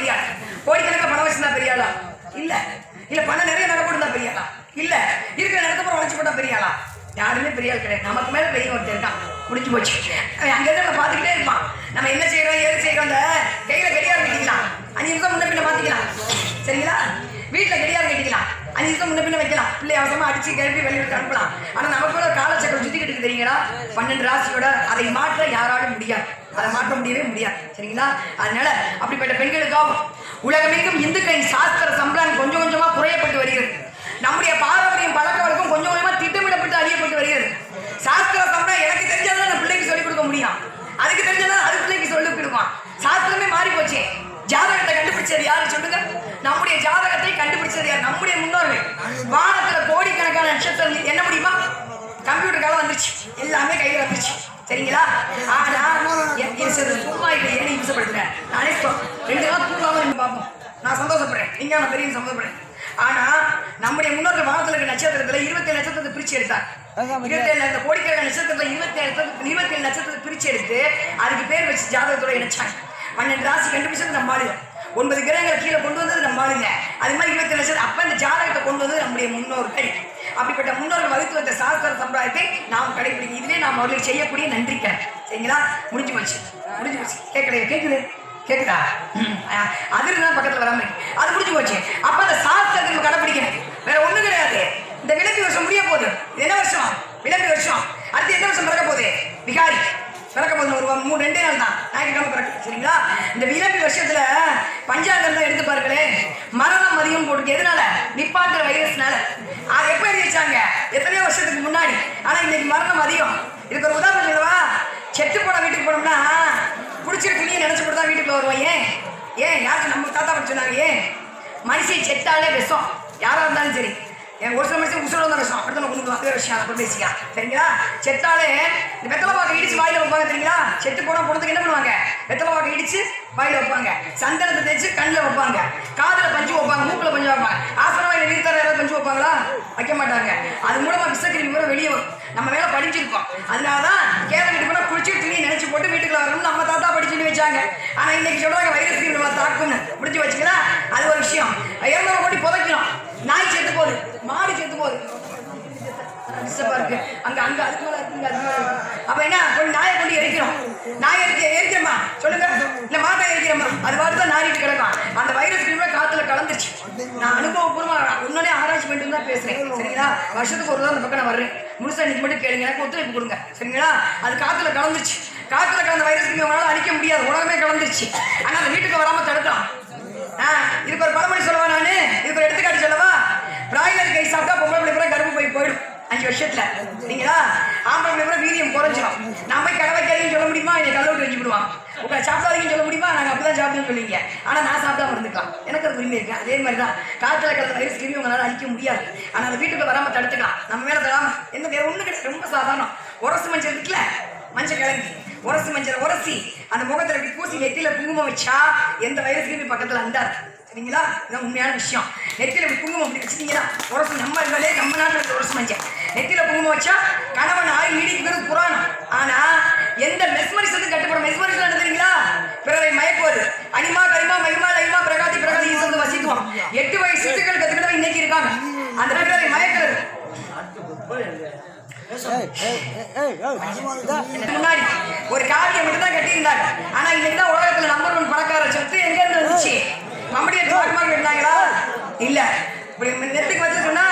பெரிய ஆள் பணம் வச்சிருந்தா பெரிய ஆளா? இல்ல. இல்ல பணம் நிறைய நடக்க போட்டு பெரிய ஆளா? இல்ல. இருக்கிற நடக்க போற வளர்ச்சி போட்டா பெரிய ஆளா? யாருமே பெரிய ஆள் கிடையாது. நமக்கு மேல பெரிய ஒருத்தர் இருக்கான். முடிஞ்சு போச்சு. அவன் அங்க இருந்து நம்ம பார்த்துக்கிட்டே இருப்பான். நம்ம என்ன செய்யறோம் ஏது செய்யறோம் அந்த கையில கடியாரம் கட்டிக்கலாம். அஞ்சு நிமிஷம் முன்ன பின்ன மாத்திக்கலாம் சரிங்களா? வீட்டுல கடியாரம் கட்டிக்கலாம். அஞ்சு நிமிஷம் முன்ன பின்ன வைக்கலாம். பிள்ளை அவசரமா அடிச்சு கிளம்பி வெளியிட்டு அனுப்பலாம். ஆனா நமக்கு ஒரு காலச்சக்கரம் சுத்திக்கிட்டு இருக்கு தெரியுங்களா? பன்னெண்டு ராசியோட அதை மாற்ற யாராலும் முடியாது. அதை மாற்ற முடியவே முடியாது சரிங்களா? அதனால அப்படிப்பட்ட பெண்களுக்காகவும் உலகமெங்கும் இந்துக்களின் சாஸ்திர சம்பளம் கொஞ்சம் கொஞ்சமாக குறையப்பட்டு வருகிறது. நம்முடைய பாரம்பரியம் பழக்க வழக்கம் கொஞ்சம் கொஞ்சமாக திட்டமிடப்பட்டு அறியப்பட்டு வருகிறது. சாஸ்திர சம்பளம் எனக்கு தெரிஞ்சதான் நான் பிள்ளைக்கு சொல்லிக் கொடுக்க முடியும். அதுக்கு தெரிஞ்சதான் அது பிள்ளைக்கு சொல்லிக் கொடுக்கும் சாஸ்திரமே மாறி போச்சு ஜாதகத்தை கண்டுபிடிச்சது யாரு சொல்லுங்க? நம்முடைய ஜாதகத்தை கண்டுபிடிச்சது யார்? நம்முடைய முன்னோர்கள். வானத்துல கோடிக்கணக்கான நட்சத்திரம் என்ன முடியுமா? கம்ப்யூட்டர் காலம் வந்துருச்சு. எல்லாமே கையில் வந்துருச்சு. சரிங்களா? ஆனா சும்மா இல்லை ஏன்னு இம்சப்படுத்துறேன் நானே ரெண்டு நாள் பார்ப்போம். நான் சந்தோஷப்படுறேன். நீங்க நான் பெரிய சந்தோஷப்படுறேன். ஆனா நம்முடைய முன்னோர்கள் வானத்துல இருக்க நட்சத்திரத்துல நட்சத்திரத்தை பிரிச்சு எடுத்தார். இருபத்தேழு கோடிக்கணக்கான நட்சத்திரத்துல இருபத்தி ஏழு இருபத்தி ஏழு நட்சத்திரத்தை பிரிச்சு எடுத்து அதுக்கு பேர் வச்சு ஜாதகத்தோட இணைச்சாங்க. பன்னெண்டு ராசி கண்டுபிடிச்சது நம்ம ஆளுங்க. ஒன்பது கிரகங்களை கீழே கொண்டு வந்தது நம்ம ஆளுங்க. அது மாதிரி இருபத்தி லட்சம் அப்ப இந்த ஜாதகத்தை கொண்டு வந்தது நம்முடைய முன்னோர்கள். அப்படிப்பட்ட முன்னோர்கள் வகுத்து வந்த சாஸ்திர சம்பிரதாயத்தை நாம் கடைபிடிக்கும் இதுவே நாம் அவர்களுக்கு செய்யக்கூடிய நன்றிக்க சரிங்களா? முடிஞ்சு போச்சு. முடிஞ்சு போச்சு. கேட்கலையா? கேட்குது கேட்குதா அதில் தான் பக்கத்தில் வராம இருக்கு. அது முடிஞ்சு போச்சு. அப்போ அந்த சாஸ்திரத்தை நம்ம கடைபிடிக்கணும். வேற ஒண்ணும் கிடையாது. இந்த விளக்கு வருஷம் முடிய போகுது. இது என்ன வருஷம்? விளக்கு வருஷம். அடுத்து எந்த வருஷம் பிறக்க போகுது? விகாரி. பிறக்க போகுது. ஒரு மூணு ரெண்டே நாள் தான். ஞாயிற்றுக்கிழமை பிறகு சரிங்களா இந்த விளம்பி வருஷத்துல பஞ்சாங்கம் தான் எடுத்து பாருங்களேன் மரணம் அதிகம் போட்டுருக்கு எதனால நிப்பாட்டுற வைரஸ்னால அது எப்போ எழுதி வச்சாங்க எத்தனையோ வருஷத்துக்கு முன்னாடி ஆனா இன்னைக்கு மரணம் அதிகம் இதுக்கு ஒரு உதாரணம் சொல்லவா செத்து போன வீட்டுக்கு போனோம்னா குடிச்சிரு துணியை நினைச்சு போட்டு தான் வீட்டுக்குள்ள வருவோம் ஏன்? ஏன்? யாருக்கு? நம்ம தாத்தா பற்றி சொன்னாங்க ஏன்? மனுஷன் செத்தாலே விஷம். யாரா இருந்தாலும் சரி. என் ஒரு சில மனுஷன் உசுரோட தான் விஷம். அடுத்த உங்களுக்கு அதே விஷயம் அப்புறம் பேசிக்கலாம் சரிங்களா? செத்தாலே இந்த வெத்தலை பாக்கு இடிச்சு வாயில வைப்பாங்க தெரியுங்களா? செத்து போனால் போனதுக்கு என்ன பண்ணுவாங்க? வெத்தலை பாக்கு இடிச்சு வாயில வைப்பாங்க. சந்தனத்தை தேய்ச்சி கண்ணில் வைப்பாங்க. காதில் பஞ்சு வைப்பாங்க மூக்குல பஞ்சு வைப்பாங்க. ஆசன வாயில நீர்த்தார யாராவது பஞ்சு வைப்பாங்களா? வைக்க மாட்டாங்க. அது மூலமாக விஷக்கிருமி மூலம் வெளியே வரும். நம்ம மேல படிச்சிருக்கோம். அதனாலதான் கேரளிட்டு போனா குளிச்சு துணி நினைச்சு போட்டு வீட்டுக்குள்ள வரணும்னு நம்ம தாத்தா படிச்சுட்டு வச்சாங்க. ஆனா இன்னைக்கு சொல்றாங்க வைரஸ் தீவிரமா நம்மளை தாக்கும்னு. முடிச்சு வச்சுக்கலாம் அது ஒரு விஷயம். இறந்தவங்க கோடி புதைக்கணும் நாய் செத்து போகுது மாடு செத்து போகுது டிஸ்டர்பா இருக்கு அங்க அங்க அதுக்கு மேல இருக்கு இங்க அதுக்கு மேல இருக்கு. அப்ப என்ன கொஞ்சம் நாயை கொண்டு எரிக்கிறோம் நாய் எரிக்க எரிக்கிறோமா சொல்லுங்க இல்ல மாட்டை எரிக்கிறோமா அது பார்த்து தான் நாரிட்டு கிடக்கும் அந்த வைரஸ் கிருமி காத்துல கலந்துருச்சு நான் அனுபவபூர்வமா உன்னோட ஆராய்ச்சி பண்ணிட்டு தான் பேசுறேன் சரிங்களா வருஷத்துக்கு ஒரு தான் அந்த பக்கம் நான் வர்றேன். முழுசா இன்னைக்கு மட்டும் கேளுங்க எனக்கு ஒத்துழைப்பு கொடுங்க. சரிங்களா? அது காத்துல கலந்துருச்சு. காத்துல கலந்த வைரஸ் கிருமி உங்களால அழிக்க முடியாது. உலகமே கலந்துருச்சு. ஆனா அந்த வீட்டுக்கு வராம தடுக்கலாம். ஆ, இதுக்கு ஒரு பழமொழி சொல்லவா நானு? இதுக்கு ஒரு எடுத்துக்காட்டு சொல்லவா? பிராய்லர் கை சாப்பிட்டா பொம்பளை பிள்ளை கூட கரும்பு போய் போயிடும். அஞ்சு வருஷத்துல. சரிங்களா? ஆம்பளை பிள்ளை கூட வீரியம் குறைஞ்சிடும் நம்ம கடவை கடை சொல்ல முடியுமா? என்னை கல்ல வச்சு விடுவான். உங்களை சாப்பிடாதீங்கன்னு சொல்ல முடியுமா? நாங்கள் அப்படிதான் சாப்பிடுன்னு சொல்லுவீங்க. ஆனால் நான் சாப்பிடாம இருந்துக்கலாம். எனக்கு அது உரிமை இருக்கு. அதே மாதிரி தான் காத்துல கலந்த வைரஸ் கிருமி உங்களால் அழிக்க முடியாது. ஆனால் அந்த வீட்டுக்கு வராமல் தடுத்துக்கலாம். நம்ம மேலே தராம என்ன வேற ஒன்றும் கிடையாது. ரொம்ப சாதாரணம். உரசு மஞ்சள் இருக்குல்ல? மஞ்சள் கிழங்கு. உரசு மஞ்சள் உரசி. அந்த முகத்தில் இப்படி பூசி நெத்தியில் குங்குமம் வச்சா எந்த வைரஸ் கிருமி பக்கத்தில் அண்டாது சரிங்களா? இதுதான் உண்மையான விஷயம். நெத்தியில் இப்படி குங்குமம் அப்படி வச்சுட்டீங்கன்னா உரசு நம்ம இருந்தாலே நம்ம நாட்டில் இருக்க உரசு மஞ்சள். நெத்தியில் குங்குமம் வச்சா கணவன் ஆய் நீடிக்கிறது புராணம். ஆனால் எந்த மெஸ்மரிசத்துக்கு கட்டுப்படும் மெஸ்மரிசம் தெரியுங்களா பிறரை மயக்குவது அனிமா கரிமா மகிமா லைமா பிரகாதி பிரகாதி ஈசந்து வசிக்குவோம் எட்டு வயசு சிசுக்கள் கத்துக்கிட்டவங்க இன்னைக்கு இருக்காங்க அந்த பிறரை மயக்கிறது. முன்னாடி ஒரு காவியம் மட்டும் தான் கட்டியிருந்தாங்க ஆனா இன்னைக்கு தான் உலகத்துல நம்பர் ஒன் பணக்கார சொத்து எங்க இருந்து வந்துச்சு? மம்படியை பார்க்கமாக இருந்தாங்களா? இல்ல. இப்படி நெத்திக்கு வச்சு சொன்னா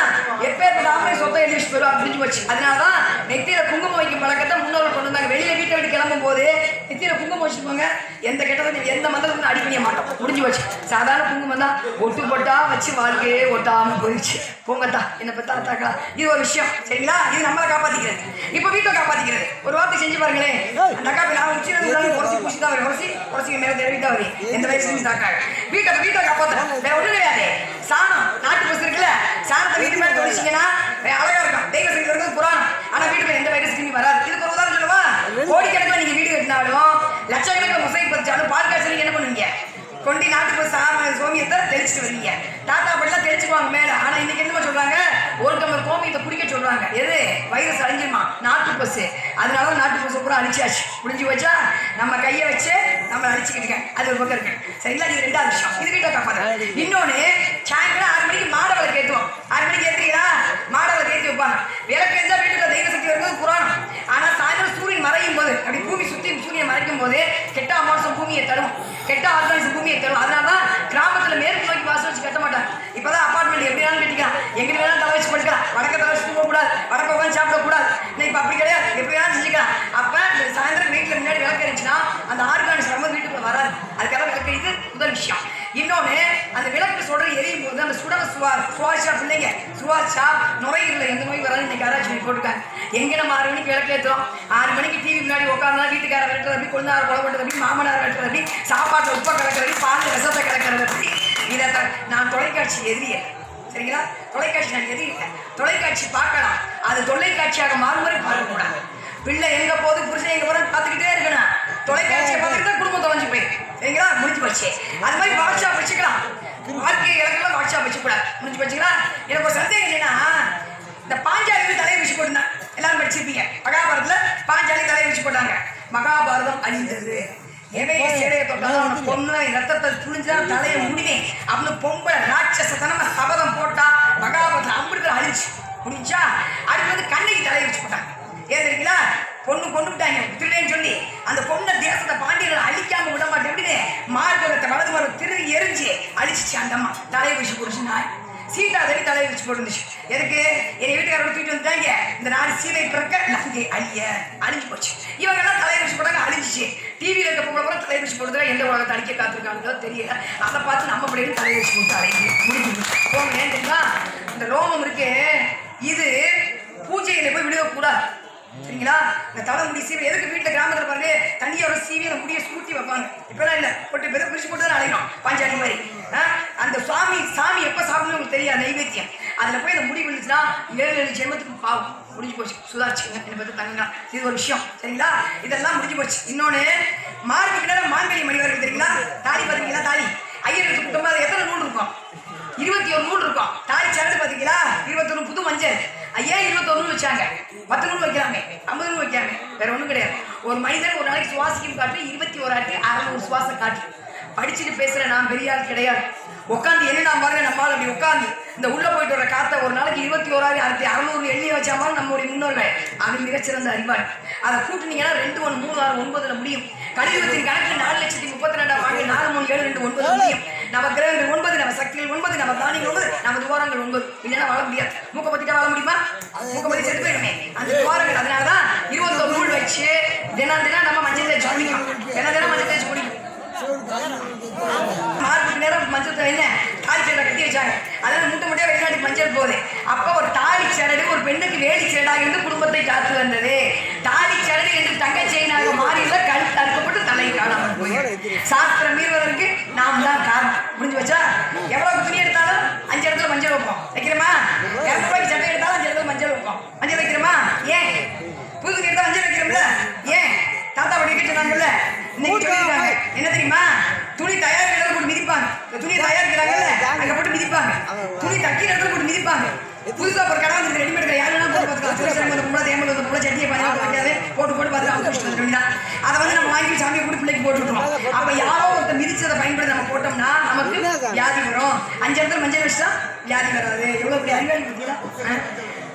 எப்பேற்பட்ட ஆம்பளை சொத்தை எழுதி வச்சு போயிடும் அப்படின்னு போச்சு. அதனாலதான் நெத்தியில குங்குமம் வைக்கும் பழக்கத்தை முன்னோர்கள் கொண்டு வந்தாங்க. வெளியில வீட்டை விட்டு கிளம்பும் போது நெத்தியில குங்குமம் வச்சுக்கோங்க எந்த கெட்டதும் எந்த மந்திரத்துக்கும் அடி பண்ணிய மாட்டோம் முடிஞ்சு போச்சு. சாதாரண குங்குமம் தான். ஒட்டு போட்டா வச்சு வாழ்க்கையே ஒட்டாம போயிடுச்சு. போங்கத்தா என்ன பத்தா தாக்கா இது ஒரு விஷயம். சரிங்களா? இது நம்மளை காப்பாத்திக்கிறது. இப்போ வீட்டை காப்பாத்திக்கிறது. ஒரு வார்த்தை செஞ்சு பாருங்களேன். அந்த அக்கா நான் உச்சில இருந்து உரசி பூசி தான் வரும் உரசி உரசிக்கு மேல தேடி தான் வரும் எந்த வயசுலையும் தாக்காது. வீட்டை வீட்டை காப்பாத்துறோம் வேற ஒண்ணும் கிடையாது சாணம் நாட்டு பசு இருக்குல்ல. சாணத்தை வீட்டு மேல அழகா இருக்கும். தெய்வ சக்தி இருக்கிறது புராணம். ஆனா வீட்டுக்குள்ள எந்த வைரஸ் கிருமி வராது. இதுக்கு ஒரு உதாரணம் சொல்லவா? கோடிக்கணக்கில் நீங்க வீடு கட்டினாலும் லட்சக்கணக்கில் மொசை பதிச்சாலும் நீங்க என்ன பண்ணுவீங்க? கொண்டு நாட்டு பசு சாம சோமியத்தை தெளிச்சுட்டு வருவீங்க தாத்தா அப்படிலாம் தெளிச்சுக்குவாங்க மேல. ஆனா இன்னைக்கு என்னமா சொல்றாங்க? ஒரு டம்ளர் கோமியத்தை குடிக்க சொல்றாங்க. எது? வைரஸ் அழிஞ்சிருமா? நாட்டு பசு அதனால நாட்டு பசு பூரா அழிச்சாச்சு. முடிஞ்சு வச்சா நம்ம கையை வச்சு நம்ம அழிச்சுக்கிட்டு அது ஒரு பக்கம் இருக்கு. சரிங்களா? இது ரெண்டாவது விஷயம். இது போடுறது இன்னொன்னு சாயங்காலம் ஆறு மணிக்கு மாட விளக்கு ஏற்றுவோம் ஆறு மணிக்கு ஏற்றுறீங்களா மாட விளக்கு ஏற்றி வைப்பாங்க. விளக்கு ஏற்றா வீட்டுல தெய்வ இப்போ அப்படி கிடையாது. எப்படி வேணாலும் செஞ்சுக்கலாம். அப்போ இந்த சாயந்தரம் வீட்டில் முன்னாடி விளக்கு இருந்துச்சுன்னா அந்த ஆர்கானிக்ஸ் ரொம்ப வீட்டுக்குள்ள வராது. அதுக்காக விளக்கு இது முதல் விஷயம். இன்னொன்று அந்த விளக்கு சொல்ற எரியும் போது அந்த சுடல சுவா சுவாசா பிள்ளைங்க சுவாசா நுரையீரல எந்த நோய் வராது. இன்னைக்கு ஆராய்ச்சி சொல்லி போட்டுருக்காங்க. எங்கே நம்ம ஆறு மணிக்கு விளக்கு ஏற்றுறோம் ஆறு மணிக்கு டிவி முன்னாடி உட்காந்தா வீட்டுக்கார வெட்டுறது அப்படி கொழுந்தார கொலை பண்ணுறது அப்படி மாமனார் வெட்டுறது அப்படி சாப்பாட்டு உப்பை கலக்கிறது பால் ரசத்தை கலக்கிறது அப்படி. இதை நான் தொலைக்காட்சி எதிரியே சரிங்களா தொலைக்காட்சி நான் எதிரி இல்லை. தொலைக்காட்சி பார்க்கலாம். அது தொலைக்காட்சியாக மாறும் வரை பார்க்கக்கூடாது பிள்ளை எங்க போகுது புருஷன் எங்க போறது பார்த்துக்கிட்டே இருக்கணும். தொலைக்காட்சியை பார்த்துக்கிட்டு குடும்பம் தொலைஞ்சு போயிடும் சரிங்களா? முடிஞ்சு போச்சு. அது மாதிரி வாட்ஸ்அப் வச்சுக்கலாம். வாழ்க்கை இலக்கெல்லாம் வாட்ஸ்அப் வச்சுக்கூடாது. முடிஞ்சு போச்சுங்களா? எனக்கு ஒரு சந்தேகம் என்னன்னா இந்த பாஞ்சாலி தலையை வச்சு போட்டுருந்தேன் எல்லாரும் படிச்சிருப்பீங்க. மகாபாரதத்துல பாஞ்சாலி தலையை வச்சு போட்டாங்க. மகாபாரதம் அழிந்தது எவைய சேலையை தொட்டாலும் அவனை பொண்ணு ரத்தத்தை துணிஞ்சுதான் தலையை முடிவேன் அப்படின்னு பொம்பளை ராட்சசத்தனமா சபதம் போட்டா மகாபாரதம் அம்பிடுகள் அழிச்சு முடிஞ்சா? அதுக்கு வந்து கண்ணைக்கு தலையை வச்சு போட்டாங்க. ஏன் தெரியுங்களா? பொண்ணு கொண்டு விட்டாங்க சொல்லி. அந்த பொண்ணை தேசத்தை பாண்டியர்கள் அழிக்காம விட மாட்டேன். எப்படின்னு வலது மரம் திரு எரிஞ்சு அழிச்சிச்சு அந்த அம்மா. தலையை வச்சு போடுச்சு நாய். சீதா தேவி தலையை வச்சு போட்டுருந்துச்சு. எனக்கு என் வீட்டுக்காரோட தூக்கிட்டு வந்துட்டாங்க. இந்த நாலு சீலை பிறக்க நாங்கள் அழிய அழிஞ்சு போச்சு. இவங்க எல்லாம் தலையை வச்சு போட்டாங்க அழிஞ்சிச்சு. டிவியில் இருக்க போகிற கூட தலையை வச்சு போடுறதுல எந்த உலகத்தை அழிக்க காத்திருக்காங்களோ தெரியல. அதை பார்த்து நம்ம பிள்ளைங்க தலையை வச்சு போட்டு அலையுது முடிஞ்சு போகணும் ஏன் தெரியுமா? இந்த ரோமம் இருக்கு இது பூஜையில போய் விழுகக்கூடாது சரிங்களா இந்த தலைமுடி சீவி எதுக்கு வீட்டில் கிராமத்தில் பாருங்க ஒரு சீவி அந்த முடியை சூட்டி வைப்பாங்க. இப்போலாம் இல்லை போட்டு பெரிய பிரிச்சு போட்டு தான் அலைகிறோம் பாஞ்சாலி மாதிரி. ஆ? அந்த சுவாமி சாமி எப்போ சாப்பிடணும் உங்களுக்கு தெரியாது நைவேத்தியம். அதில் போய் அந்த முடி விழுந்துச்சுன்னா ஏழு ஏழு ஜென்மத்துக்கு பாவம். முடிஞ்சு போச்சு. சுதாரிச்சுங்க. என்னை பற்றி தங்குங்க இது ஒரு விஷயம். சரிங்களா? இதெல்லாம் முடிஞ்சு போச்சு. இன்னொன்று மார்க்கு பின்னாடி மாங்கனி மணி வரைக்கும் தெரியுங்களா? தாலி பார்த்தீங்களா தாலி. ஐயருக்கு குடும்பம் எத்தனை நூல் இருக்கும்? இருபத்தி ஒரு நூல் இருக்கும். தாலி சேர்ந்து பார்த்தீங்களா இருபத்தொன்னு புது மஞ்சள். ஐயா இருபத்தொரு வச்சாங்க. பத்து நூல் வைக்கிறாங்க ஐம்பது நூல் வைக்கிறாங்க வேற ஒண்ணும் கிடையாது. ஒரு மனிதன் ஒரு நாளைக்கு சுவாசிக்கும் காட்டு இருபத்தி ஓராட்டி அறநூறு சுவாசம் காட்டு படிச்சுட்டு பேசுற நான் பெரிய ஆள் கிடையாது. உட்காந்து என்ன நான் பாருங்க நம்மால் அப்படி உட்காந்து இந்த உள்ள போயிட்டு வர காத்த ஒரு நாளைக்கு இருபத்தி ஓராயிரம் ஆயிரத்தி அறநூறு எண்ணி வச்சா மாதிரி நம்மளுடைய முன்னோர்கள் அது மிகச்சிறந்த அறிவாள். அதை கூட்டினீங்கன்னா ரெண்டு ஒன்று மூணு ஆறு ஒன்பதுல முடியும். கலியுகத்தின் கணக்கில் நாலு லட்சத்தி முப்பத்தி ரெண்டாம் ஆண்டு நாலு மூணு ஏழு ரெண்டு ஒன்பது முடியும். நம்ம கிரகங்கள் ஒன்பது நம்ம சக்திகள் ஒன்பது நம்ம தானியங்கள் ஒன்பது நம்ம துவாரங்கள் ஒன்பது இல்லைன்னா வாழ முடியாது. மூக்க பத்திட்டா வாழ முடியுமா? மூக்க பத்தி செத்து போயிடுமே. அந்த துவாரங்கள் அதனாலதான் இருபத்தொரு நூல் வச்சு தினம் தினம் நம்ம மஞ்சள் தேய்ச்சி குடிக்கணும். தினம் தினம் மஞ்சள் தேய்ச்சி குடிக்கணும். நேரம் மஞ்சள் என்ன? தாலி சேலை கட்டி வச்சாங்க. அதாவது முட்டை முட்டையா வெளிநாட்டுக்கு மஞ்சள் போகுது. அப்போ ஒரு தாலி சேரடு ஒரு பெண்ணுக்கு வேலி சேடாக இருந்து குடும்பத்தை காத்து வந்தது. தாலி சேரடு என்று தங்க செயினாக மாறியுள்ள கல் அறுக்கப்பட்டு தலை காணாமல் போய் சாஸ்திரம் மீறுவதற்கு நாம் தான் காரணம். முடிஞ்சு வச்சா? எவ்வளவு துணியை எடுத்தாலும் அஞ்சு இடத்துல மஞ்சள் வைப்போம் வைக்கிறோமா இரநூறு ரூபாய்க்கு சட்டை எடுத்தாலும் அஞ்சு இடத்துல மஞ்சள் வைக்கிறோமா? ஏன்? புது துணி எடுத்தா மஞ்சள் வைக்கிறோம்ல? ஏன்? தாத்தா அப்படி வைக்க சொன்னாங்கல்ல இன்னைக்கு என்ன தெரியுமா? துணி தயாரிக்கிறத போட்டு மிதிப்பாங்க. இந்த துணியை தயாரிக்கிறாங்கல்ல அங்க போட்டு மிதிப்பாங்க. துணி தைக்கிற இடத்துல போட்டு மிதிப்பாங்க. புதுசா ஒரு கடை வந்து ரெடிமேட் கடை யாரு வேணா போட்டு பார்த்துக்கலாம். வந்து கூட தேமல் வந்து கூட சட்டியை வைக்காது போட்டு போட்டு பார்த்து அவங்க வேண்டியதான் அதை வந்து நம்ம வாங்கி சாமியை கூட பிள்ளைக்கு போட்டுருக்கோம் அப்ப யாரோ ஒருத்தர் மிதிச்சதை பயன்படுத்தி நம்ம போட்டோம்னா நமக்கு வியாதி வரும். அஞ்சு இடத்துல மஞ்சள் வச்சுட்டா வியாதி வராது. எவ்வளவு பெரிய அறிவாளி பார்த்தீங்களா?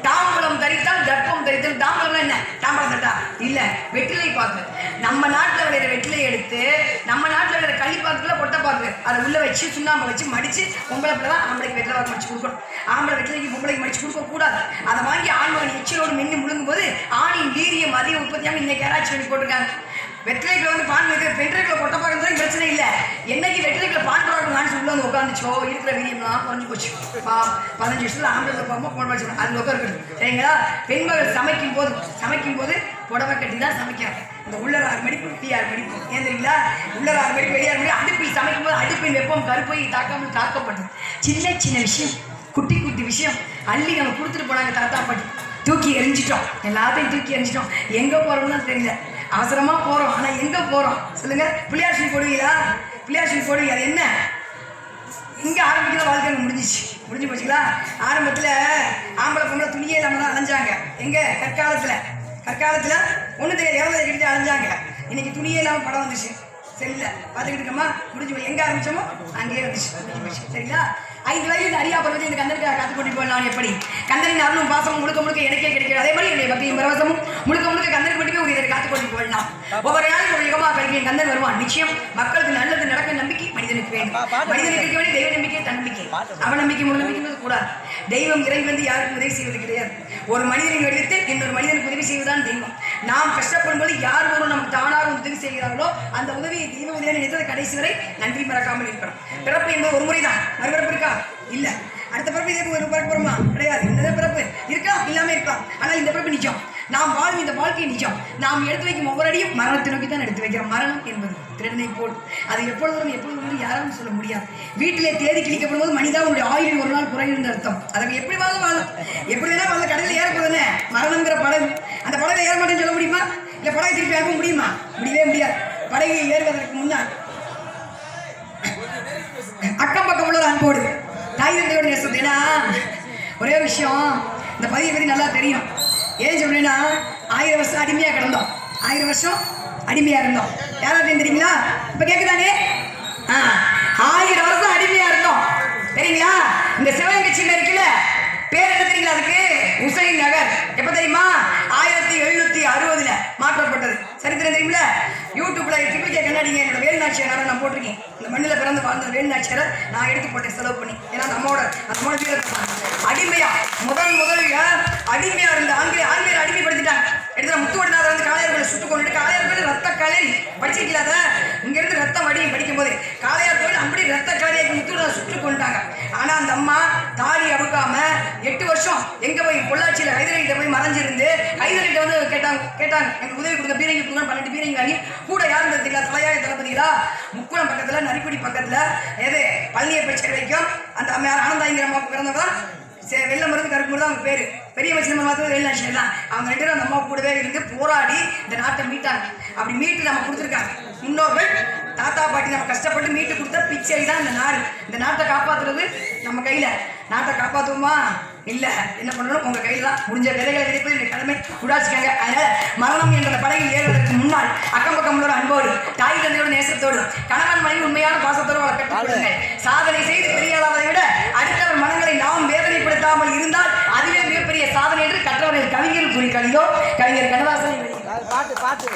தாம்பலம் தரித்தால் தர்ப்பம் தரித்தல். தாம்பலம் என்ன? தாம்பலம் தட்டா? இல்ல வெற்றிலை பாக்கு. நம்ம நாட்டுல வேற வெற்றிலை எடுத்து நம்ம நாட்டுல விளையிற களிப்பாக்குல பொட்டப்பாக்கு அதை உள்ள வச்சு சுண்ணாம்பு வச்சு மடிச்சு பொம்பளை பிள்ளை தான் ஆம்பளைக்கு வெற்றிலை பாக்கு மடிச்சு கொடுக்கணும். ஆம்பளை வெற்றிலைக்கு பொம்பளைக்கு மடிச்சு கொடுக்க கூடாது. அதை வாங்கி ஆண்மகன் எச்சிலோடு மின்னு முழுங்கும் போது ஆணின் வீரியம் அதிக உற்பத்தியாக இன்னைக்கு யாராச்சும் போட்டிருக்காங்க. வெற்றிலைக்குள்ள வந்து பான் வைக்கிற கொட்ட பார்க்கறது பிரச்சனை இல்லை. என்னைக்கு வெற்றிலைக்குள்ள பான் ப்ராடக்ட் உள்ள வந்து உட்காந்துச்சோ இருக்கிற வீரியம்லாம் குறைஞ்சு போச்சு. பா பதினஞ்சு வருஷத்துல ஆம்பளை போகாம போன வச்சு அது உட்காந்து சரிங்களா? பெண்கள் சமைக்கும் போது சமைக்கும் போது புடவை கட்டி தான் சமைக்கிறாங்க. இந்த உள்ளர ஆறு மணிக்கு ஆறு மணிக்கு. ஏன் தெரியுங்களா? உள்ளர ஆறு மணிக்கு வெளியாறு மணி அடுப்பில் சமைக்கும் போது அடுப்பின் வெப்பம் கருப்பை தாக்காமல் தாக்கப்பட்டது. சின்ன சின்ன விஷயம். குட்டி குட்டி விஷயம். அள்ளி நம்ம கொடுத்துட்டு போனாங்க தாத்தா பாட்டி. தூக்கி எரிஞ்சிட்டோம் எல்லாத்தையும் தூக்கி எரிஞ்சிட்டோம் எங்கே போகிறோம்னா தெரியல. அவசரமாக போறோம். ஆனா எங்க போறோம்? சொல்லுங்க. பிள்ளையார் சொல்லி போடுவீங்களா? பிள்ளையார் போடுவீங்க. அது என்ன? இங்க ஆரம்பிக்கிற வாழ்க்கை முடிஞ்சிச்சு. முடிஞ்சு போச்சுங்களா? ஆரம்பத்துல ஆம்பளை பொம்பளை துணியே இல்லாம தான் அலைஞ்சாங்க. எங்க? கற்காலத்துல. கற்காலத்துல ஒண்ணு தெரியாது. எவ்வளவு கிட்ட அலைஞ்சாங்க. இன்னைக்கு துணியே இல்லாம படம் வந்துச்சு. செல்ல பார்த்துக்கிட்டு இருக்கோமா? முடிஞ்சு போய் எங்கே ஆரம்பித்தோமோ அங்கேயே வந்துச்சு. முடிஞ்சு போச்சு. சரிங்களா? ஐந்து வயதில் அறியா பருவத்தில் இந்த கந்தனுக்காக காத்து கொண்டு போகலாம் எப்படி? கந்தனின் அருளும் பாசமும் முழுக்க முழுக்க எனக்கே கிடைக்கிறது. அதே மாதிரி என்னுடைய பக்தியும் பரவசமும் முழுக்க முழுக்க கந்தனுக்கு மட்டுமே உரியதை காத்து கொண்டு போகலாம் ஒவ்வொரு நாளும் ஒரு யுகமாக கல்வியின் கந்தன் வருவான். நிச்சயம் மக்களுக்கு நல்லது நடக்க நம்பிக்கை மனிதனுக்கு வேண்டும். மனிதனுக்கு இருக்க வேண்டிய தெய்வ நம்பிக்கை தன்னம்பிக்கை. அவநம்பிக்கை முழு நம்பிக்கை கூடாது. தெய்வம் இறை வந்து யாருக்கும் உதவி செய்வது கிடையாது. ஒரு மனிதனை எடுத்து இன்னொரு மனிதனுக்கு உதவி செய்வதுதான் தெய்வம். நாம் கஷ்டப்படும் போது யார் ஒரு நமக்கு தானாக உதவி செய்கிறார்களோ அந்த உதவியை தெய்வ உதவி நினைத்தது கடைசி வரை நன்றி மறக்காமல் இருக்கணும் பிறப்பு என்பது ஒரு முறைதான். மறுபிறப்பு இருக்கா? இல்ல. அடுத்த பிறப்பு இதே ஒரு பிறப்பு வருமா? கிடையாது. இந்த பிறப்பு இருக்கா? இல்லாம இருக்கா? ஆனா இந்த பிறப்பு நிச்சயம் நாம் வாழும் இந்த வாழ்க்கை நிச்சயம் நாம் எடுத்து வைக்கும் ஒவ்வொரு அடியும் மரணத்தை நோக்கி தான் எடுத்து வைக்கிறோம். மரணம் என்பது. திருடனை போல். அது எப்பொழுது வரும் எப்பொழுது வரும் யாராலும் சொல்ல முடியாது. வீட்டிலே தேதி கிழிக்கப்படும் போது மனிதா உங்களுடைய ஆயுள் ஒரு நாள் குறையும் அர்த்தம். அதுக்கு எப்படி வாங்க வாழும்? எப்படி வேணா வாழ கடையில் ஏற மரணங்கிற படகு. அந்த படகுல ஏற மாட்டேன்னு சொல்ல முடியுமா? இல்லை படகை திருப்பி அனுப்ப முடியுமா? முடியவே முடியாது. படகை ஏறுவதற்கு முன்னால் அக்கம் பக்கம் உள்ள அன்போடு. தாய் தந்தையோட நேசம். ஏன்னா ஒரே விஷயம் இந்த பதிவை பற்றி நல்லா தெரியும். ஏன் சொல்றேன்னா ஆயிரம் வருஷம் அடிமையாக கிடந்தோம். ஆயிரம் வருஷம் அடிமையா இருந்தோம். யாராவது தெரியுங்களா? இப்ப கேக்குதானே? ஆ, ஆயிரம் வருஷம் அடிமையா இருந்தோம். சரிங்களா இந்த சிவகங்கை சின்ன இருக்குல்ல? பேர் என்ன தெரியுங்களா அதுக்கு? உசைன் நகர். எப்ப தெரியுமா? ஆயிரத்தி எழுநூத்தி அறுபதுல மாற்றப்பட்டது. சரித்திரம் தெரியுமில யூடியூப்ல ட்ரிபிள் கே கண்ணாடிங்க என்னோட வேலுநாச்சியாரை நான் போட்டிருக்கேன். இந்த மண்ணில் பிறந்து வாழ்ந்த வேலுநாச்சியாரை நான் எடுத்து போட்டேன் செலவு பண்ணி. ஏன்னா நம்மோட நம்மோட வீரத்தை அடிமையா முதல் முதல் அடிமையா இருந்த ஆங்கிலேய ஆங்கிலேயர் அடிமைப்படுத்திட்டாங்க. எடுத்து முத்துவடனாத வந்து காளையர்களை சுட்டு கொண்டுட்டு காளையர்கள் ரத்த களரி படிச்சிருக்கலாத இங்கிருந்து ரத்தம் வடியும் படிக்கும் போது காளையார் கோயில் அப்படி ரத்த களரியாக்கி முத்துவடனாத சுட்டு கொண்டாங்க ஆனா அந்த அம்மா தாலி அவுக்காம எட்டு வருஷம் எங்க போய் பொள்ளாச்சியில் ஹைதரகிட்ட போய் மறைஞ்சிருந்து ஹைதரகிட்ட வந்து கேட்டாங்க கேட்டாங்க எனக்கு உதவி கொடுங்க பீரங்கி கொடுங்க பன்னெண்டு பீரங்கி வாங்கி கூட யார் தெரியுங்களா தலையாய தளபதிகளா முக்குளம் பக்கத்துல நரிக்குடி பக்கத்துல. எது பழனியை சேர வைக்கும். அந்த அம்மையார் ஆனந்தாங்கிற அம்மாவுக்கு பிறந்தவங்க வெள்ள வெள்ளை மருந்து கருப்பு மருந்து அவங்க பேரு. பெரிய மச்சின பார்த்து வெளிநாட்டு தான். அவங்க ரெண்டு பேரும் அந்த அம்மா கூடவே இருந்து போராடி இந்த நாட்டை மீட்டாங்க. அப்படி மீட்டு நம்ம கொடுத்துருக்காங்க. முன்னோர்கள் தாத்தா பாட்டி நம்ம கஷ்டப்பட்டு மீட்டு கொடுத்த பிச்சை தான் இந்த நாடு. இந்த நாட்டை காப்பாத்துறது நம்ம கையில. நாட்டை காப்பாத்துவோமா? இல்லை என்ன பண்ணணும்? உங்கள் கையில் தான் முடிஞ்ச விதைகளை விதைப்பது இந்த கடமை உடாச்சிக்காங்க அதனால் மரணம் என்ற படகில் ஏறுவதற்கு முன்னால் அக்கம் பக்கங்களோட அன்போடு தாய் தந்தையோட நேசத்தோடு கணவன் மனைவி உண்மையான பாசத்தோடு வளர்க்க கற்றுக்கொள்ளுங்கள் சாதனை செய்து பெரியாளாவதை விட அடுத்தவர் மனங்களை நாம் வேதனைப்படுத்தாமல் இருந்தால் அதுவே மிகப்பெரிய சாதனை என்று கற்றவர்கள் கவிஞர் கூறி கவிதோ கவிஞர் கண்ணதாசன் பாட்டு பாட்டு.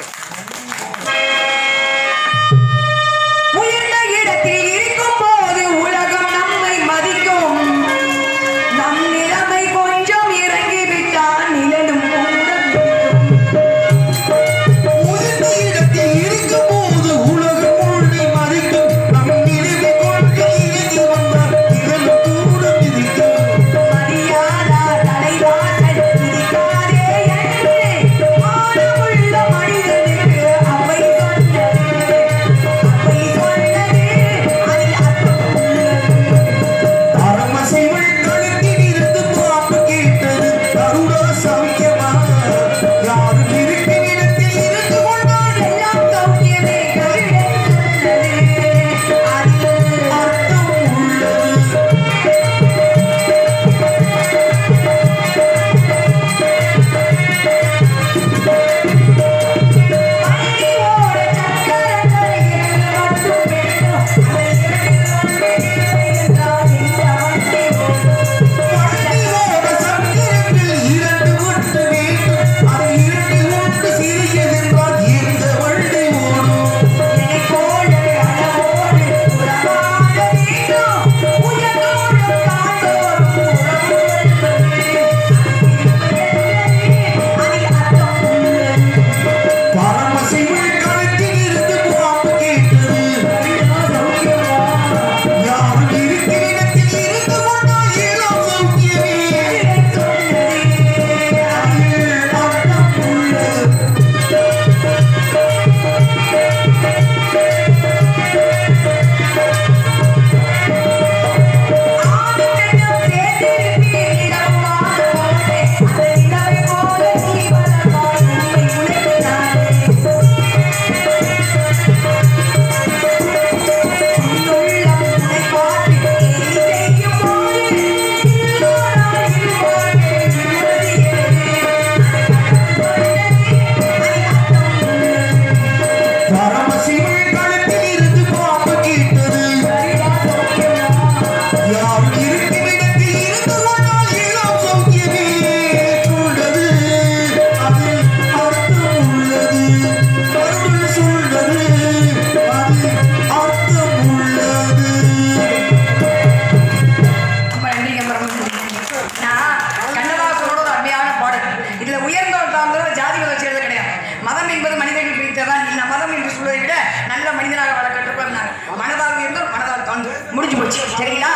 ஜாதிகள் சேர்ந்தது கிடையாது. மதம் என்பது மனிதர்கள் பிரித்ததான் இல்லை மதம் என்று சொல்வதை விட நல்ல மனிதனாக வளர்க்கப்பட்டிருப்பாங்க மனதாக இருந்தோம் மனதால் தந்து முடிஞ்சு போச்சு. சரிங்களா?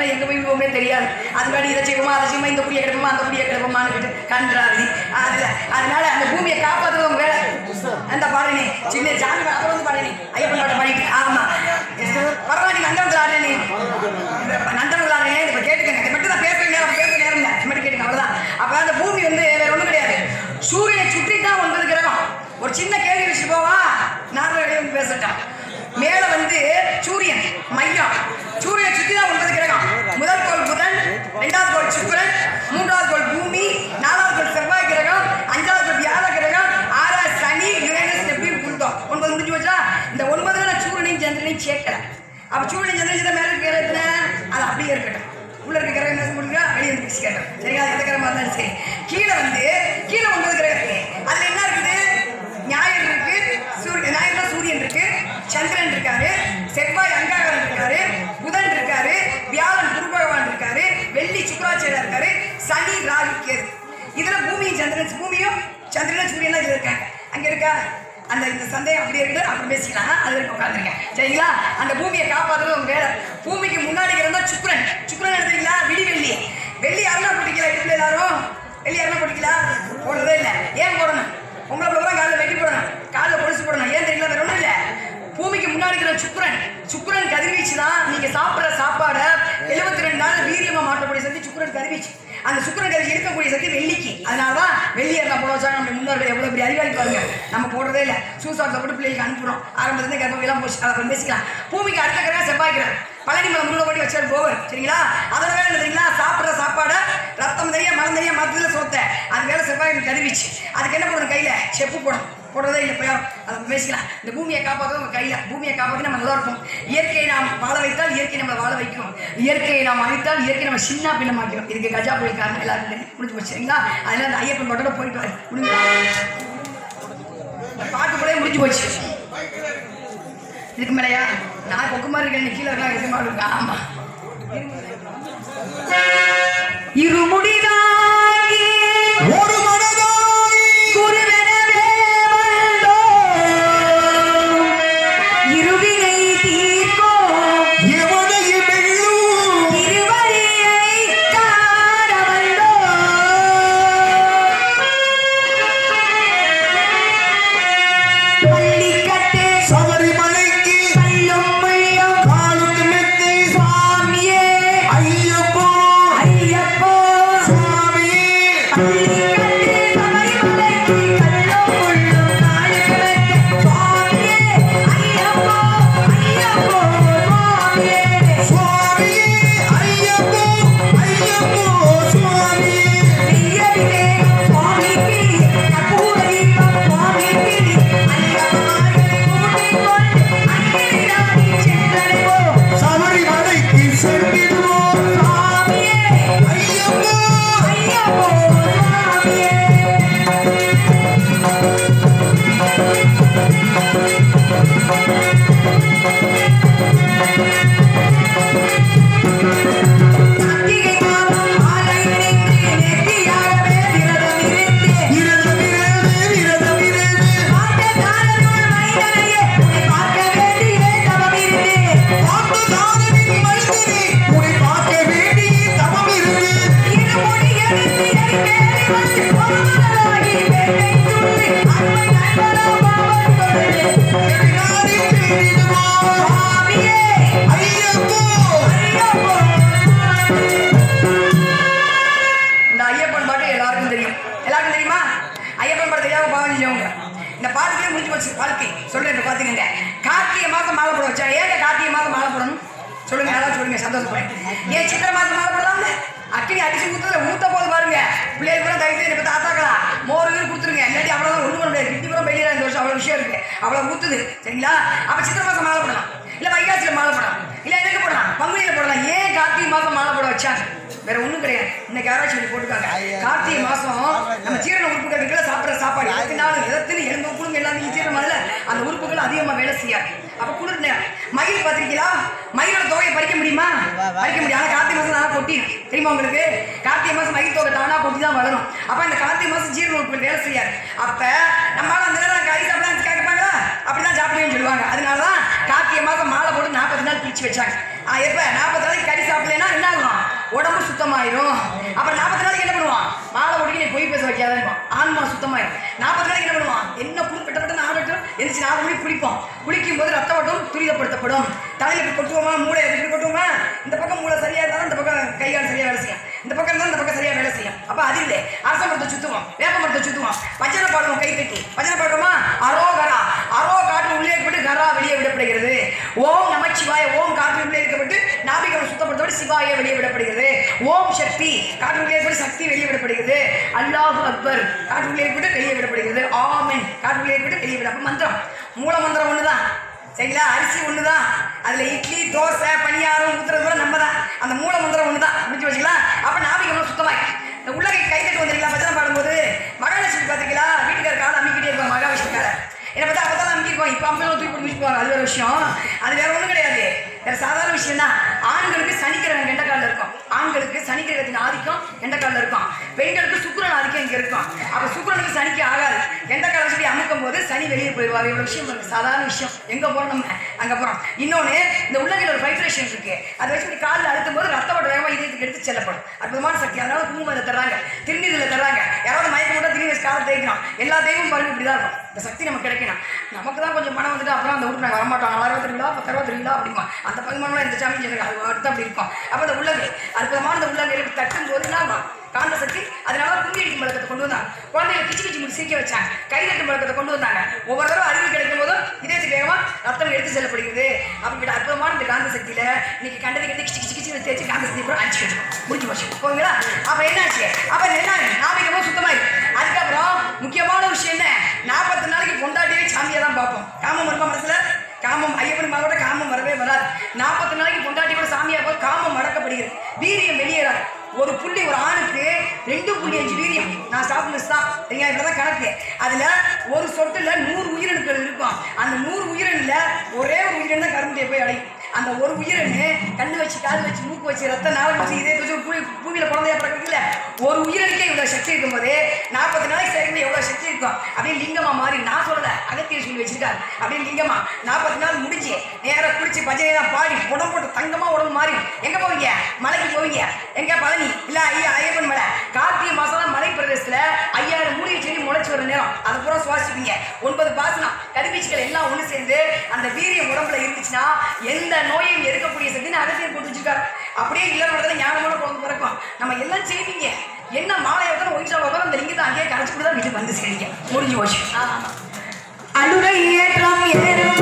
கொஞ்சம் எங்கே எங்க போய் போகவே தெரியாது. அதுக்காடி இதை செய்வோமா அதை செய்வோமா இந்த புளியை கிடப்போமா அந்த புளியை கிடப்போமான்னு கிட்டு கன்றாதி அதனால அந்த பூமியை காப்பாத்துறது வேலை. அந்த பாடனே சின்ன சாமி அப்புறம் வந்து பாடனே. ஐயப்பன் பாட்ட பாடிட்டு ஆமா. பரவாயில்ல நந்தவர்கள் ஆடுனே நந்தனத்தில் ஆடுனே இப்போ கேட்டுக்கங்க. இது மட்டும் தான் பேசுற நேரம் பேசுகிற நேரம் இல்லை. இது மட்டும் கேட்டுங்க அவ்வளோதான் அப்போ அந்த பூமி வந்து வேற ஒன்றும் கிடையாது. சூரியனை சுற்றி தான் ஒன்பது கிரகம் ஒரு சின்ன கேள்வி வச்சு போவா. நார்மல் வெளியே வந்து பேசட்டான் வந்து சூரியன் மையம். இருக்கா அந்த இந்த சந்தேகம் அப்படி இருக்குது அப்புறம் பேசிக்கலாம் அது வரைக்கும் உட்காந்துருக்கேன் சரிங்களா? அந்த பூமியை காப்பாற்றுறது உங்க வேலை. பூமிக்கு முன்னாடி இருந்தா சுக்ரன். சுக்ரன் எடுத்தீங்களா விடி வெள்ளி. வெள்ளி அருணா பிடிக்கல இருந்து எல்லாரும்? வெள்ளி யாருன்னா பிடிக்கல போடுறதே இல்லை. ஏன் போடணும்? உங்களை பிள்ளை காலில் வெட்டி போடணும். காலில் பொழிச்சு போடணும். ஏன் தெரியல வேற ஒன்றும் இல்லை. பூமிக்கு முன்னாடி இருக்கிற சுக்ரன். சுக்ரன் கதிர்வீச்சு தான். நீங்க சாப்பிடுற சாப்பாடை எழுபத்தி ரெண்டு நாள் வீரியமாக மாற்றக்கூடிய சந்தி சுக்ரன் கதிர்வீச்சு. அந்த சுக்ரன் கதிர்ச்சி இருக்கக்கூடிய சக்தி வெள்ளிக்கு. அதனால தான் வெள்ளியை நான் போட நம்ம முன்னோர்கள் எவ்வளவு பெரிய அறிவாளி பாருங்க. நம்ம போடுறதே இல்லை. சூசாக்ஸை போட்டு பிள்ளைகளுக்கு அனுப்புறோம். ஆரம்பத்துல கர்ப்பம் எல்லாம் போச்சு அதை பேசிக்கலாம். பூமிக்கு அடுத்த கிரகம் செவ்வாய்க்கிறார் பழனி மலை முருகை பண்ணி வச்சாரு போவர். சரிங்களா? அதோட வேலை என்ன தெரியுங்களா? சாப்பிட்ற சாப்பாடை ரத்தம் தெரிய மலம் தெரிய மரத்துல சோத்த. அது வேலை செவ்வாய் கருவிச்சு அதுக்கு என்ன போடணும் கையில? செப்பு போடணும். போடுறதே இல்லை போய்? அதை பேசிக்கலாம். இந்த பூமியை காப்பாற்ற நம்ம கையில். பூமியை காப்பாற்றி நம்ம நல்லா இருப்போம். இயற்கையை நாம் வாழ வைத்தால் இயற்கை நம்மளை வாழ வைக்கும். இயற்கையை நாம் அழித்தால் இயற்கை நம்ம சின்ன பின்னமாக்கிறோம் இதுக்கு கஜா புயல் காரணம் எல்லாரும் தெரியும். முடிஞ்சு போச்சு சரிங்களா? அதனால அந்த ஐயப்பன் பாட்டோட போயிட்டு வாரு. முடிஞ்சு பாட்டு கூட முடிஞ்சு போச்சு. இதுக்கு மேலையா? நான் கொக்குமாரி இருக்கேன் கீழே இருக்கலாம் இருக்கா? ஆமா. இருமுடிதான் சந்தோஷப்படுறேன். ஏன் சித்திரை மாதம் மாலை போடலாம்ல அக்கினி அடிச்சு ஊத்துல ஊத்த போது பாருங்க. பிள்ளைகள் கூட தயவு செய்து இப்ப தாத்தாக்களா மோர் கீர் கொடுத்துருங்க. இல்லாட்டி அவ்வளவுதான் ஒண்ணு பண்ண முடியாது. கிட்டி கூட வெளியில இந்த வருஷம். அவ்வளவு விஷயம் இருக்கு. அவ்வளவு ஊத்துது. சரிங்களா? அப்ப சித்திரை மாசம் மாலை போடலாம் இல்ல வைகாசியில மாலை போடலாம் இல்ல எதுக்கு போடலாம்? பங்குனியில போடலாம். ஏன் கார்த்திகை மாதம் மாலை போட வச்சாங்க வேற ஒண்ணும் கிடையாது. இன்னைக்கு யாராச்சும் சொல்லி போட்டுருக்காங்க. கார்த்திகை மாசம் நம்ம ஜீரண உறுப்புகள் சாப்பிடுற சாப்பாடு. இருபத்தி நாலு எதத்திலும் எலும்பு புழுங்க எல்லாமே ஜீரணம் அந்த உறுப்புகள் அதிகமா வேலை செய்யாது. அப்ப குளிர் மயில் பார்த்திருக்கீங்களா மயிலோட தொகையை பறிக்க முடியுமா? பறிக்க முடியும் ஆனா கார்த்திகை கொட்டிடும் தெரியுமா உங்களுக்கு? கார்த்திகை மாசம் மயில் தொகை தானா கொட்டி தான் வளரும். அப்ப இந்த கார்த்திகை மாசம் ஜீரண உறுப்பு வேலை செய்யாது. அப்ப நம்மளால அந்த நேரம் கறி சாப்பிடலாம் கேட்பாங்களா? அப்படிதான் சாப்பிடுவேன்னு சொல்லுவாங்க. அதனாலதான் கார்த்திகை மாசம் மாலை போட்டு நாற்பது நாள் பிரிச்சு வச்சாங்க. எப்ப? நாற்பது நாளைக்கு கறி சாப்பிடலைன்னா என்ன ஆகும்? உடம்பு சுத்தமாயிரும். அப்புறம் நாற்பது நாளைக்கு என்ன பண்ணுவான்? மாலை போட்டு நீ பொய் பேச வைக்காத இருப்பான் ஆன்மா சுத்தமாயிரும். நாற்பது நாளைக்கு என்ன பண்ணுவான்? என்ன புழு பெட்ட எரிச்சு ஆடட்டும் நாலு மணிக்கு குளிப்போம் குளிக்கும் போது ரத்த ஓட்டம் துரிதப்படுத்தப்படும். தலையில இப்படி கொட்டுவோமா? மூளை எப்படி கொட்டுவோமா? இந்த பக்கம் மூளை சரியா இருந்தாலும் இந்த பக்கம் கை கால் சரியா வேலை செய்யும். இந்த பக்கம் இருந்தாலும் இந்த பக்கம் சரியா வேலை செய்யும். அப்ப அது இல்லை. அரச மரத்தை சுத்துவோம். வேப்ப மரத்தை சுத்துவோம். பச்சனை பாடுவோம் கை கட்டி. பஜனை பாடுவோமா அரோகரா. அரோ காற்று உள்ளே விட்டு கரா வெளியே விடப்படுகிறது. ஓம் நமச்சிவாய ஓம் காற்று உள்ளே இருக்கப்பட்டு நாபிகளை சுத்தப்படுத்தப்பட்டு சிவாய வெளியே விடப்படுகிறது. ஓம் சக்தி. காற்று உள்ளே ஏற்பட்டு சக்தி வெளியே விடப்படுகிறது. அல்லாஹு அக்பர். காற்று உள்ளே ஏற்பட்டு வெளியே விட ஆமென் காட்டுக்குள்ளே இருக்கட்டும் வெளியே விட. அப்ப மந்திரம். மூல மந்திரம் ஒண்ணுதான். சரிங்களா? அரிசி ஒன்று தான் அதில் இட்லி தோசை பணியாரம் ஊற்றுறது கூட நம்ம தான் அந்த மூல மந்திரம் ஒன்று தான் முடிச்சு வச்சுக்கலாம் அப்போ ஞாபகம் சுத்தமாக இந்த உள்ளகை கை தட்டு வந்துருக்கலாம் பஜனை பாடும்போது மகாலட்சுமி பார்த்துருக்கீங்களா? வீட்டுக்கார காலை அமைக்கிட்டே இருப்பாங்க மகாவிஷ்ணுக்கார என்ன பார்த்தா அப்பதான் அமைக்கிருப்போம் இப்போ அம்பளம் தூக்கி போட்டு மிதிப்பாங்க அது வேற விஷயம். அது வேறு ஒன்றும் கிடையாது. வேறு சாதாரண விஷயம் தான் ஆண்களுக்கு சனிக்கிழமை கெண்டக்காலில் இருக்கும். ஆண்களுக்கு சனிக்கிழகத்தின் ஆதிக்கம் கெண்டக்காலில் இருக்கும்? பெண்களுக்கு சுக்கிரன் ஆதிக்கம் இங்கே இருக்கும். அப்போ சுக்கிரனுக்கு சனிக்கு ஆகாது. எந்த காலம் சொல்லி அமுக்கும் போது சனி வெளியே போயிடுவார். இவ்வளோ விஷயம் சாதாரண விஷயம். எங்கே போகிறோம் நம்ம? அங்கே போகிறோம் இன்னொன்று இந்த உள்ளங்கையில் ஒரு வைப்ரேஷன் இருக்கு. அதை வச்சு இப்படி காலில் அழுத்தும் போது ரத்த ஓட்ட வேகமாக இதயத்துக்கு எடுத்து செல்லப்படும். அற்புதமான சக்தி. அதனால குங்குமத்தை தர்றாங்க. திருநீரில் தர்றாங்க. யாராவது மயக்கம் போட்டா திருநீர் காலை தேய்க்கிறோம். எல்லா தெய்வமும் பாருங்க இப்படிதான் இருக்கும். இந்த சக்தி நமக்கு கிடைக்கணும். நமக்கு தான் கொஞ்சம் மனம் வந்துட்டு அப்புறம் அந்த ஊருக்கு நாங்கள் வரமாட்டோம். நாலாயிரம் திருவிழா பத்தாயிரம் திருவிழா அப்படிமா அந்த பதிமூணுலாம் இந்த சாமி எனக்கு அது அடுத்து அப்படி இருக்கும். அப்போ அந்த உள்ளங்கை அற்புதமான அந்த உள்ளங்கை தட்டும் போது என்ன காந்த சக்தி அதனால கும்பி அடிக்கும் பழக்கத்தை கொண்டு வந்தாங்க குழந்தைகளை கிச்சு கிச்சு முடி சிரிக்க வச்சாங்க. கை தட்டும் பழக்கத்தை கொண்டு வந்தாங்க. ஒவ்வொரு தடவை அறிவு கிடைக்கும் போதும் இதயத்துக்கு வேகமா ரத்தம் எடுத்து செல்லப்படுகிறது. அப்படிங்கிற அற்புதமான இந்த காந்த சக்தியில இன்னைக்கு கண்டதை கண்டு கிச்சு கிச்சு கிச்சு தேய்ச்சி காந்த சக்தி கூட அடிச்சு வச்சிருக்கோம். முடிஞ்சு போச்சு. போவீங்களா அப்ப என்னாச்சு? அப்ப என்ன நாமிக்கமும் சுத்தமாயிருக்கு அதுக்கப்புறம் முக்கியமான விஷயம் என்ன? நாற்பத்தி நாளைக்கு பொண்டாட்டியே சாமியை தான் பார்ப்போம். காம வருமா மனசுல காமம் ஐயப்பன் மாவோட காமம் வரவே வராது. நாற்பத்தி நாளைக்கு பொண்டாட்டி கூட சாமியாக போய் காமம் மறக்கப்படுகிறது வீரியம் வெளியேறாது. ஒரு புள்ளி ஒரு ஆணுக்கு ரெண்டு புள்ளி அஞ்சு வீரியம். நான் ஸ்டாஃப் தான் சரிங்களா இப்படிதான் கணக்கு. அதுல ஒரு சொட்டுல நூறு உயிரணுக்கள் இருக்கும். அந்த நூறு உயிரணுல ஒரே ஒரு உயிரினம் தான் கரும்புடைய போய் அடையும். அந்த ஒரு உயிரணு கண்ணு வச்சு காது வச்சு மூக்கு வச்சு ரத்த நாவல் வச்சு இதே வச்சு பூமி பூமியில் குழந்தைய பிறகுல ஒரு உயிரணுக்கே இவ்வளோ சக்தி இருக்கும்போது நாற்பது நாளைக்கு சேர்க்கணும் எவ்வளோ சக்தி இருக்கும்? அப்படியே லிங்கமா மாறி நான் சொல்லல அகத்தியர் சொல்லி வச்சிருக்காரு. அப்படியே லிங்கமா நாற்பத்தி நாள் முடிஞ்சு நேராக குளிச்சு பஜனை பாடி உடம்பு போட்டு தங்கமாக உடம்பு மாறி எங்கே போவீங்க? மலைக்கு போவீங்க. எங்கே? பழனி. இல்லை ஐயா ஐயப்பன் மலை. கார்த்திகை மாசம் மலை பிரதேசத்தில் ஐயாயிரம் மூலிகை செடி முளைச்சி வர நேரம். அதை பூரா சுவாசிப்பீங்க. ஒன்பது பாசனம் கதிபீச்சுகள் எல்லாம் ஒன்று சேர்ந்து அந்த வீரியம் உடம்புல இருந்துச்சுன்னா எந்த நோயும் எடுக்கக்கூடிய சக்தி அகத்தியர் போட்டு வச்சிருக்காரு. அப்படியே இல்லைன்றதுல ஞானமான குழந்தை பிறக்கும். நம்ம எல்லாம் செய்வீங்க என்ன மாலை வைக்கிறோம் ஒயிட்டா வைக்கிறோம் அந்த லிங்கத்தை அங்கேயே கரைச்சு கூட தான் வீட்டுக்கு வந்து செய்வீங்க முடிஞ்சு போச்சு. அழுகை ஏற்றம் ஏறும்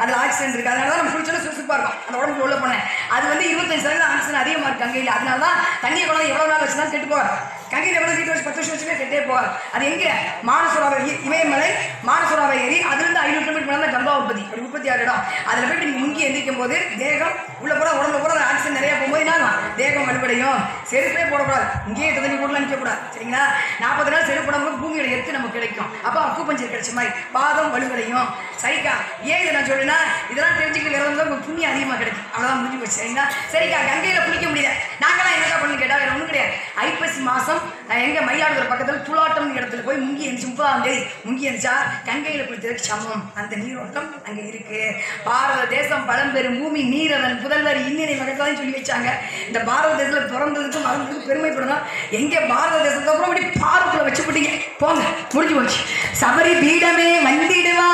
அதுல ஆக்சிடென்ட் இருக்கு. அதனால தான் நம்ம குளிச்சோம்னா சுறுசுறுப்பா இருக்கும். அந்த உடம்புக்கு உள்ள போனேன். அது வந்து இருபத்தஞ்சு சதவீதம் ஆக்சிஜன் அதிகமாக இருக்கு கங்கையில். அதனால தான் தண்ணியை குழந்தை எவ்வளோ நாள் வச்சுதான் கெட்டு போவார் கங்கையில் எவ்வளோ சீட்டு வச்சு பத்து வருஷம் வச்சுமே கெட்டே போவார் அது எங்கே? மானசுராவை இமயமலை மானசுராவை ஏறி அதுலேருந்து ஐநூறு கிலோமீட்டர் மேலே கங்கா உற்பத்தி. ஒரு முப்பத்தி ஆறு இடம். அதில் போயிட்டு நீங்கள் முங்கி எந்திரிக்கும் போது தேகம் உள்ள போகிற உடம்புல போகிற ஆக்சிஜன் நிறைய போகும்போது என்ன தேகம் வலுவடையும். செருப்பே போடக்கூடாது. இங்கேயே தண்ணி போடலாம் நிற்கக்கூடாது சரிங்களா? நாற்பது நாள் செருப்பு போடும்போது பூமியோட எத்து நமக்கு கிடைக்கும். அப்போ அக்கு பஞ்சர் கிடைச்ச மாதிரி பாதம் வலுவடையும். சரிக்கா ஏன் இதை நான் சொல்லுன்னா இதெல்லாம் தெரிஞ்சுக்கிட்டு விரதம் தான் புண்ணிய அதிகமாக கிடைக்கும். அவ்வளோதான் முடிஞ்சு போச்சு சரிங்களா? சரிக்கா கங்கையில் குளிக்க முடியல. நாங்களாம் என்னக்கா பண்ணு கேட்டால் வேறு ஒன்றும் கிடையாது. ஐப்பசி மாதம் எங்கள் மயிலாடுதுறை பக்கத்தில் துளாட்டம் இடத்துல போய் முங்கி எந்திரிச்சு முப்பதாம் தேதி முங்கி எந்திரிச்சா கங்கையில் குளித்ததுக்கு சமம். அந்த நீரோட்டம் அங்கே இருக்கு. பாரத தேசம் பழம்பெரும் பூமி நீரதன் புதல்வர் இன்னினை மகத்தான் சொல்லி வச்சாங்க. இந்த பாரத தேசத்தில் பிறந்ததுக்கும் மறந்ததுக்கும் பெருமைப்படணும் எங்கே பாரத தேசத்துக்கு அப்புறம் இப்படி பாரத்தில் வச்சு போட்டீங்க போங்க முடிஞ்சு போச்சு. சபரி பீடமே வந்திடுவா.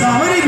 சபரி